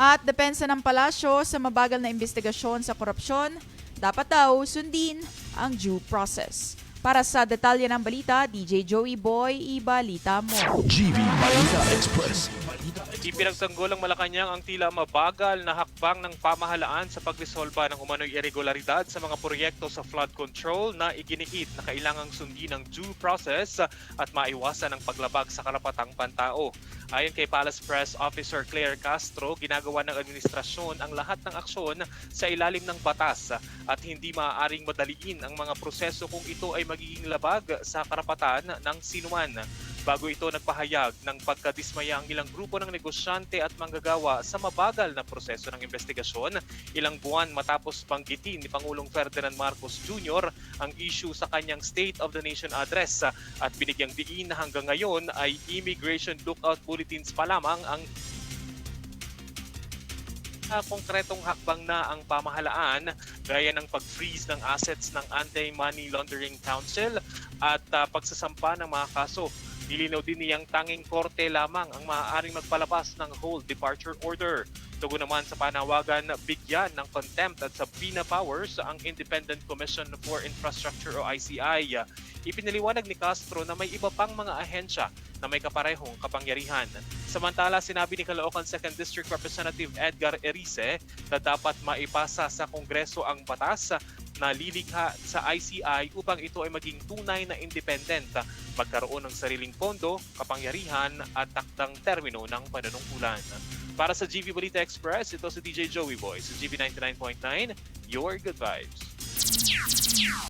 At depensa ng palasyo sa mabagal na investigasyon sa korupsyon, dapat daw sundin ang due process. Para sa detalye ng balita, DJ Joey Boy, ibalita mo. GV Balita Express. Ipinagtanggol ng Malacanang ang tila mabagal na hakbang ng pamahalaan sa pagresolba ng umano'y irregularidad sa mga proyekto sa flood control na iginiit na kailangang sundin ng due process at maiwasan ang paglabag sa karapatang pantao. Ayon kay Palace Press Officer Claire Castro, ginagawa ng administrasyon ang lahat ng aksyon sa ilalim ng batas at hindi maaaring madaliin ang mga proseso kung ito ay magiging labag sa karapatan ng sinuman. Bago ito nagpahayag ng pagkadismaya ang ilang grupo ng negosyante at manggagawa sa mabagal na proseso ng investigasyon, ilang buwan matapos banggitin ni Pangulong Ferdinand Marcos Jr. ang issue sa kanyang State of the Nation address at binigyang diin na hanggang ngayon ay immigration lookout bulletins pa lamang ang Ah, konkretong hakbang na ang pamahalaan gaya ng pag-freeze ng assets ng Anti-Money Laundering Council at ah, pagsasampa ng mga kaso. Nilinaw din niyang tanging korte lamang ang maaaring magpalabas ng hold departure order. Tugon naman sa panawagan na bigyan ng contempt at subpoena powers ang Independent Commission for Infrastructure o ICI. Ipinaliwanag ni Castro na may iba pang mga ahensya na may kaparehong kapangyarihan. Samantala, sinabi ni Caloocan 2nd District Representative Edgar Erice na dapat maipasa sa Kongreso ang batas na lilikha sa ICI upang ito ay maging tunay na independent, magkaroon ng sariling pondo, kapangyarihan at takdang termino ng panunungkulan. Para sa GV Balita Express, ito si DJ Joey Boy sa GV 99.9, Your Good Vibes.